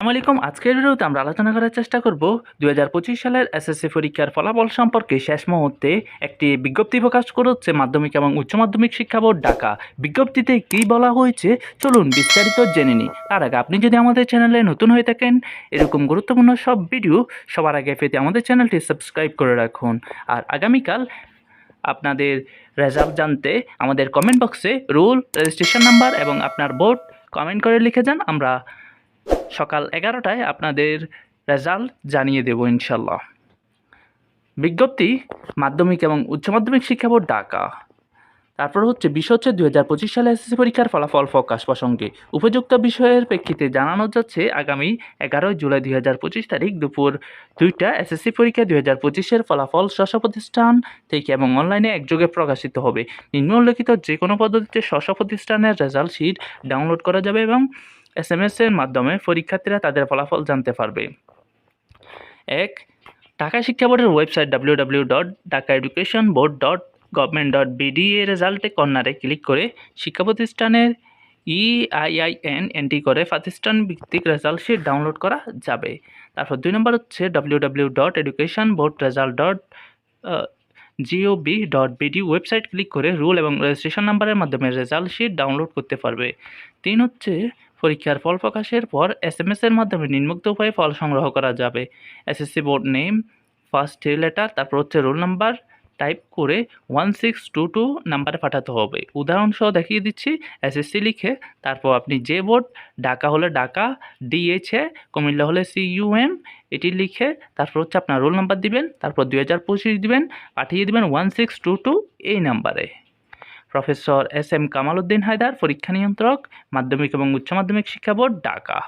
আসসালামু আলাইকুম। আজকের ভিডিওতে আমরা আলোচনা করার চেষ্টা করব দু হাজার পঁচিশ সালের এসএসসি পরীক্ষার ফলাফল সম্পর্কে। শেষ মুহূর্তে একটি বিজ্ঞপ্তি প্রকাশ করেছে মাধ্যমিক এবং উচ্চ মাধ্যমিক শিক্ষা বোর্ড ঢাকা। বিজ্ঞপ্তিতে কী বলা হয়েছে চলুন বিস্তারিত জেনে নিই। তার আগে আপনি যদি আমাদের চ্যানেলে নতুন হয়ে থাকেন, এরকম গুরুত্বপূর্ণ সব ভিডিও সবার আগে পেতে আমাদের চ্যানেলটি সাবস্ক্রাইব করে রাখুন। আর আগামীকাল আপনাদের রেজাল্ট জানতে আমাদের কমেন্ট বক্সে রোল, রেজিস্ট্রেশন নাম্বার এবং আপনার বোর্ড কমেন্ট করে লিখে যান। আমরা সকাল এগারোটায় আপনাদের রেজাল্ট জানিয়ে দেব ইনশাল্লাহ। বিজ্ঞপ্তি, মাধ্যমিক এবং উচ্চ মাধ্যমিক শিক্ষা বোর্ড, ঢাকা। তারপর হচ্ছে বিষয় হচ্ছে দুই হাজার পঁচিশ সালে এসএসসি পরীক্ষার ফলাফল প্রকাশ প্রসঙ্গে উপযুক্ত বিষয়ের প্রেক্ষিতে জানানো যাচ্ছে, আগামী এগারোই জুলাই দুই হাজার পঁচিশ তারিখ দুপুর দুইটা এসএসসি পরীক্ষা দুই হাজার পঁচিশের ফলাফল স্ব প্রতিষ্ঠান থেকে এবং অনলাইনে একযোগে প্রকাশিত হবে। নিম্ন উল্লেখিত যে কোনো পদ্ধতিতে স্ব প্রতিষ্ঠানের রেজাল্ট শিট ডাউনলোড করা যাবে এবং এস এম এস এর মাধ্যমে পরীক্ষার্থীরা তাদের ফলাফল জানতে পারবে। এক, ঢাকা শিক্ষা বোর্ডের website W W dot Dhaka education board dot government dot BD এর রেজাল্টে কর্নারে ক্লিক করে শিক্ষা প্রতিষ্ঠানের E ইআইআইএন এন্ট্রি করে প্রতিষ্ঠান ভিত্তিক রেজাল্ট শিট ডাউনলোড করা যাবে। তারপর দুই নম্বর হচ্ছে W W dot education board result dot GOB dot BD website click করে রুল এবং রেজিস্ট্রেশন নাম্বারের মাধ্যমে রেজাল্ট শিট ডাউনলোড করতে পারবে। তিন হচ্ছে পরীক্ষার ফল প্রকাশের পর এস এম এর মাধ্যমে নিম্নোক্ত উপায়ে ফল সংগ্রহ করা যাবে। SSC board name first letter তারপর হচ্ছে রোল নাম্বার টাইপ করে ওয়ান সিক্স টু টু নাম্বারে পাঠাতে হবে। উদাহরণসহ দেখিয়ে দিচ্ছি এসএসসি লিখে তারপর আপনি যে বোর্ড ঢাকা হলে ঢাকা ডিএইচএ কুমিল্লা হলে সিইউএম এটি লিখে তারপর হচ্ছে আপনার রোল নাম্বার দিবেন, তারপর দুই হাজার পঁচিশ দিবেন, পাঠিয়ে দিবেন ওয়ান সিক্স টু টু এই নাম্বারে professor S M Kamal Uddin Haider, পরীক্ষা নিয়ন্ত্রক, মাধ্যমিক এবং উচ্চ মাধ্যমিক শিক্ষা বোর্ড, ঢাকা।